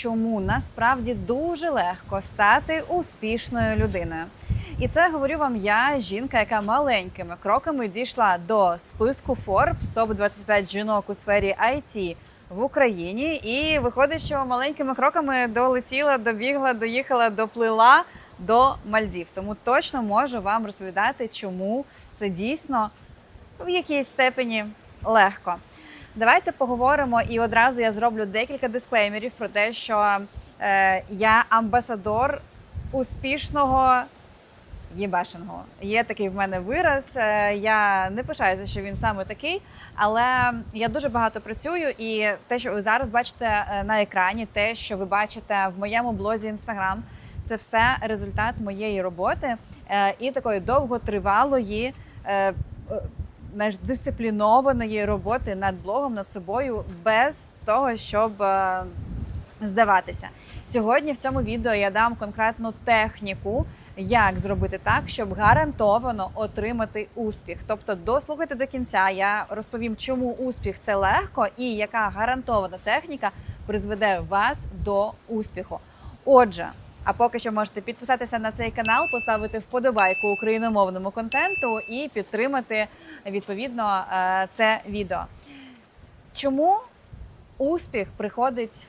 чому насправді дуже легко стати успішною людиною. І це говорю вам я, жінка, яка маленькими кроками дійшла до списку Forbes топ-25 жінок у сфері IT в Україні. І виходить, що маленькими кроками долетіла, добігла, доїхала, доплила до Мальдів. Тому точно можу вам розповідати, чому це дійсно в якійсь степені легко. Давайте поговоримо і одразу я зроблю декілька дисклеймерів про те, що е, я амбасадор успішного їбашеного. Є такий в мене вираз. е, Я не пишаюся, що він саме такий, але я дуже багато працюю, і те, що ви зараз бачите е, на екрані, те, що ви бачите в моєму блозі Інстаграм, це все результат моєї роботи е, і такої довготривалої. е, е, знаєш, дисциплінованої роботи над блогом, над собою, без того, щоб е, здаватися. Сьогодні в цьому відео я дам конкретну техніку, як зробити так, щоб гарантовано отримати успіх. Тобто, дослухайте до кінця. Я розповім, чому успіх це легко і яка гарантована техніка призведе вас до успіху. Отже. А поки що можете підписатися на цей канал, поставити вподобайку україномовному контенту і підтримати відповідно е, це відео. Чому успіх приходить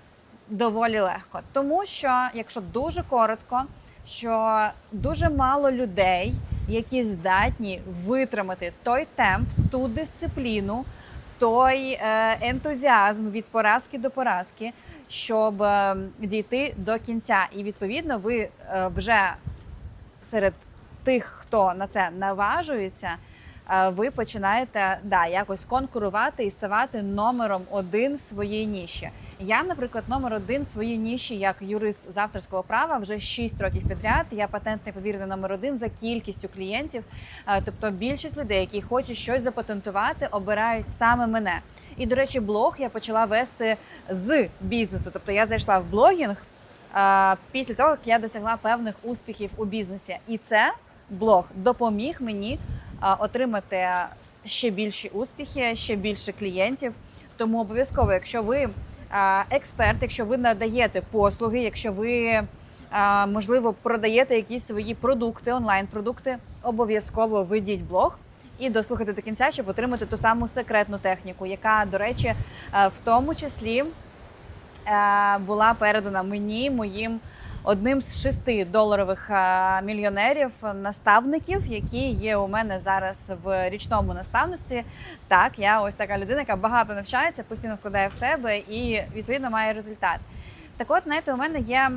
доволі легко? Тому що, якщо дуже коротко, що дуже мало людей, які здатні витримати той темп, ту дисципліну, той е, ентузіазм від поразки до поразки, щоб е, дійти до кінця. І відповідно, ви е, вже серед тих, хто на це наважується, е, ви починаєте да, якось конкурувати і ставати номером один в своїй ніші. Я, наприклад, номер один в своїй ніші як юрист з авторського права вже 6 років підряд. Я патентний повірений номер один за кількістю клієнтів. Е, Тобто більшість людей, які хочуть щось запатентувати, обирають саме мене. І до речі, блог я почала вести з бізнесу. Тобто я зайшла в блогінг е, після того, як я досягла певних успіхів у бізнесі. І це блог допоміг мені е, отримати ще більші успіхи, ще більше клієнтів. Тому обов'язково, якщо ви експерт, якщо ви надаєте послуги, якщо ви можливо продаєте якісь свої продукти, онлайн-продукти, обов'язково ведіть блог. І дослухати до кінця, щоб отримати ту саму секретну техніку, яка, до речі, в тому числі була передана мені, моїм одним з шести доларових е, мільйонерів, наставників, які є у мене зараз в річному наставництві. Так, я ось така людина, яка багато навчається, постійно вкладає в себе і відповідно має результат. Так от, знаєте, у мене є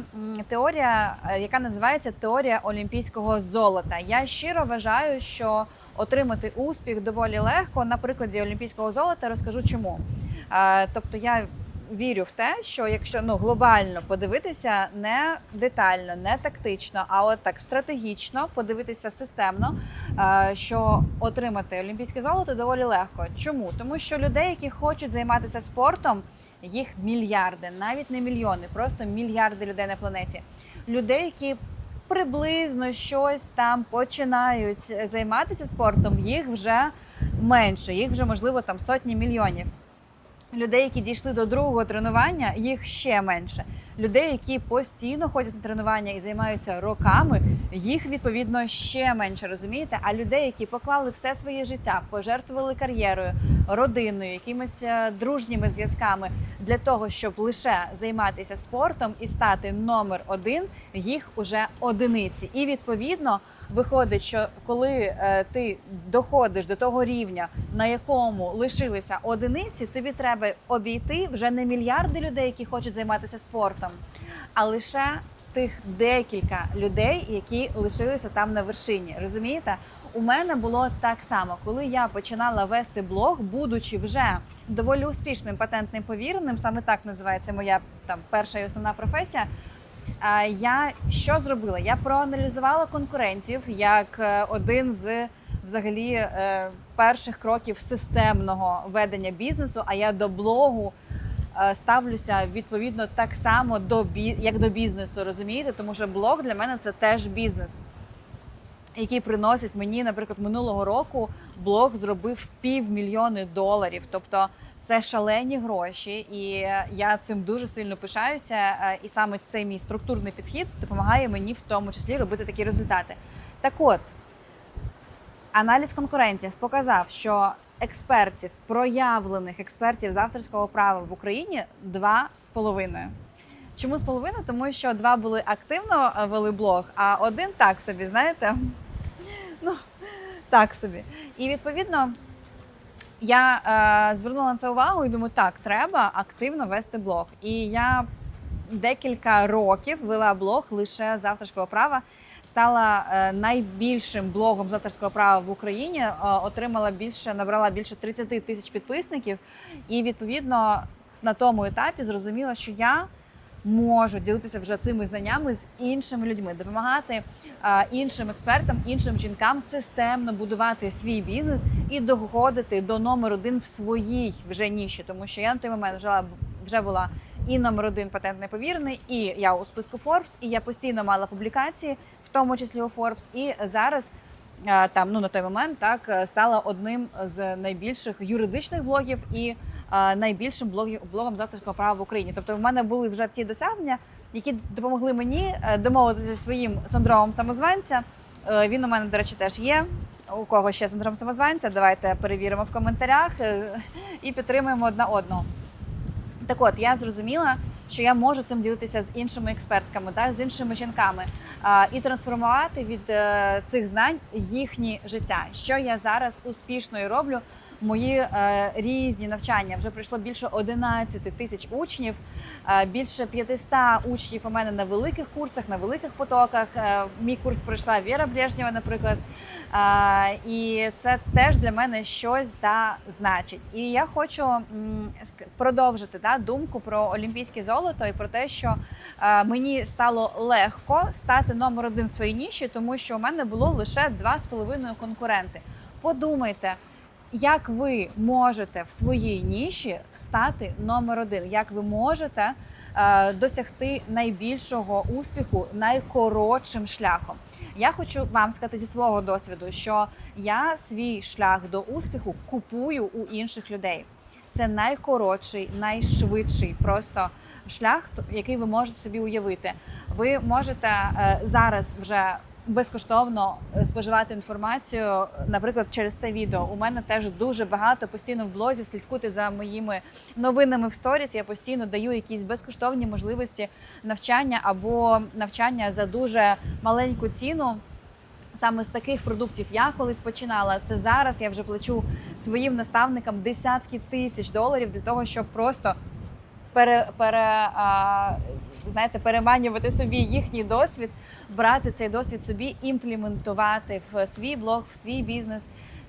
теорія, е, яка називається теорія олімпійського золота. Я щиро вважаю, що отримати успіх доволі легко. На прикладі олімпійського золота розкажу чому. Е, Тобто я вірю в те, що якщо ну глобально подивитися, не детально, не тактично, а от так стратегічно подивитися системно, е, що отримати олімпійське золото доволі легко. Чому? Тому що людей, які хочуть займатися спортом, їх мільярди, навіть не мільйони, просто мільярди людей на планеті. Людей, які приблизно щось там починають займатися спортом, їх вже менше, їх вже можливо там сотні мільйонів. Людей, які дійшли до другого тренування, їх ще менше. Людей, які постійно ходять на тренування і займаються роками, їх відповідно ще менше, розумієте? А людей, які поклали все своє життя, пожертвували кар'єрою, родиною, якимись е, дружніми зв'язками для того, щоб лише займатися спортом і стати номер один, їх уже одиниці. І відповідно виходить, що коли е, ти доходиш до того рівня, на якому лишилися одиниці, тобі треба обійти вже не мільярди людей, які хочуть займатися спортом, а лише тих декілька людей, які лишилися там на вершині. Розумієте? У мене було так само, коли я починала вести блог, будучи вже доволі успішним патентним повіреним, саме так називається моя там перша і основна професія. Я що зробила? Я проаналізувала конкурентів як е, один з взагалі е, перших кроків системного ведення бізнесу. А я до блогу е, ставлюся відповідно так само до як до бізнесу, розумієте? Тому що блог для мене це теж бізнес. Який приносить мені, наприклад, минулого року блог зробив півмільйони доларів. Тобто Це шалені гроші, і я цим дуже сильно пишаюся. е, І саме цей мій структурний підхід допомагає мені в тому числі робити такі результати. Так от, аналіз конкурентів показав, що експертів, проявлених експертів з авторського права в Україні два з половиною. Чому з половиною? Тому що два були активно е, вели блог, а один так собі, знаєте? Ну, так собі. І відповідно я е, звернула на це увагу і думаю, так, треба активно вести блог. І я декілька років вела блог лише з авторського права. Стала е, найбільшим блогом з авторського права в Україні. е, отримала більше, набрала більше 30 тисяч підписників. І відповідно на тому етапі зрозуміла, що я можу ділитися вже цими знаннями з іншими людьми, допомагати е, іншим експертам, іншим жінкам системно будувати свій бізнес і доходити до номер один в своїй вже ніші. Тому що я на той момент вже, вже була і номер один патентний повірений, і я у списку Forbes, і я постійно мала публікації, тому числі у Forbes. І зараз е, там ну на той момент так е, стала одним з найбільших юридичних блогів і е, найбільшим блогом з права в Україні. Тобто, в мене були вже ті досягнення, які допомогли мені домовитися зі своїм синдромом самозванця. Він у мене, до речі, теж є. У кого ще синдром самозванця? Давайте перевіримо в коментарях і підтримуємо одна одного. Так от я зрозуміла, що я можу цим ділитися з іншими експертками, так, з іншими жінками і трансформувати від е, цих знань їхнє життя. Що я зараз успішно і роблю. Мої е, різні навчання вже пройшло більше 11 тисяч учнів, е, більше 500 учнів у мене на великих курсах, на великих потоках. Е, мій курс пройшла Віра Брежнєва, наприклад. Е, і це теж для мене щось да значить. І я хочу м, продовжити да, думку про олімпійське золото і про те, що е, мені стало легко стати номер один в своїй ніші, тому що у мене було лише два з половиною конкуренти. Подумайте. Як ви можете в своїй ніші стати номер один? Як ви можете е, досягти найбільшого успіху найкоротшим шляхом? Я хочу вам сказати зі свого досвіду, що я свій шлях до успіху купую у інших людей. Це найкоротший, найшвидший просто шлях, який ви можете собі уявити. Ви можете е, зараз вже безкоштовно е, споживати інформацію, наприклад, через це відео. У мене теж дуже багато постійно в блозі слідкуйте за моїми новинами в сторіс. Я постійно даю якісь безкоштовні можливості навчання або навчання за дуже маленьку ціну. Саме з таких продуктів я колись починала. Це зараз я вже плачу своїм наставникам десятки тисяч доларів для того, щоб просто пере, пере, а, знаєте, переманювати собі їхній досвід, брати цей досвід собі, імплементувати в свій блог, в свій бізнес.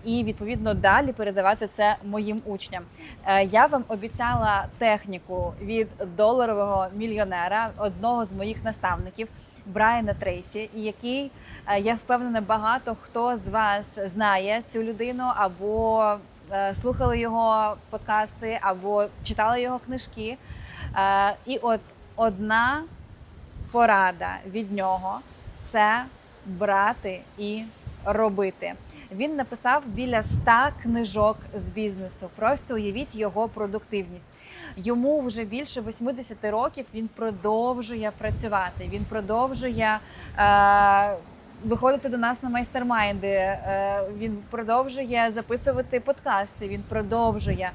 І відповідно далі передавати це моїм учням. Е, Я вам обіцяла техніку від доларового мільйонера, одного з моїх наставників Брайана Трейсі, який е, я впевнена, багато хто з вас знає цю людину або е, слухали його подкасти, або читали його книжки. І от одна порада від нього це брати і робити. Він написав біля 100 книжок з бізнесу. Просто уявіть його продуктивність. Йому вже більше 80 років. Він продовжує працювати. Він продовжує е, виходити до нас на майстермайнди. Е, він продовжує записувати подкасти. Він продовжує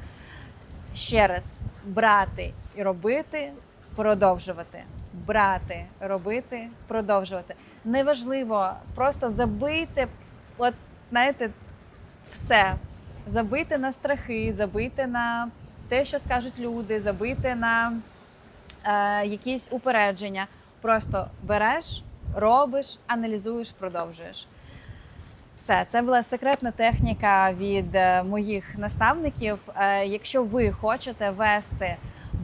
ще раз брати і робити, продовжувати. Брати, робити, продовжувати. Неважливо, просто забийте, от знаєте, все. Забийте на страхи, забийте на те, що скажуть люди, забийте на е, якісь упередження. Просто береш, робиш, аналізуєш, продовжуєш. Все, це була секретна техніка від е, моїх наставників. Е, Якщо ви хочете вести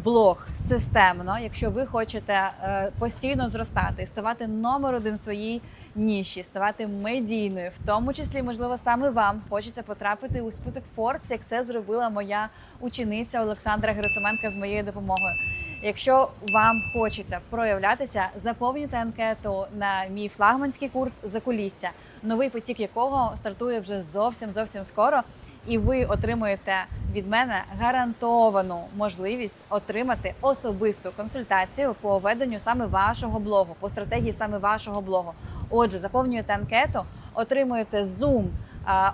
блог системно, якщо ви хочете е, постійно зростати, ставати номер один своїй ніші, ставати медійною, в тому числі, можливо, саме вам хочеться потрапити у список Forbes, як це зробила моя учениця Олександра Герасименка з моєю допомогою. Якщо вам хочеться проявлятися, заповнюйте анкету на мій флагманський курс за кулісся, новий потік якого стартує вже зовсім зовсім скоро. І ви отримуєте від мене гарантовану можливість отримати особисту консультацію по веденню саме вашого блогу, по стратегії саме вашого блогу. Отже, заповнюєте анкету, отримуєте Zoom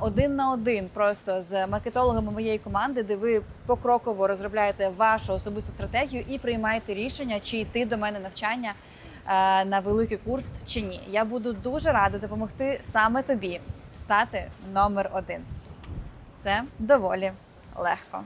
один на один просто з маркетологами моєї команди, де ви покроково розробляєте вашу особисту стратегію і приймаєте рішення, чи йти до мене навчання на великий курс чи ні. Я буду дуже рада допомогти саме тобі стати номер один. Це доволі легко.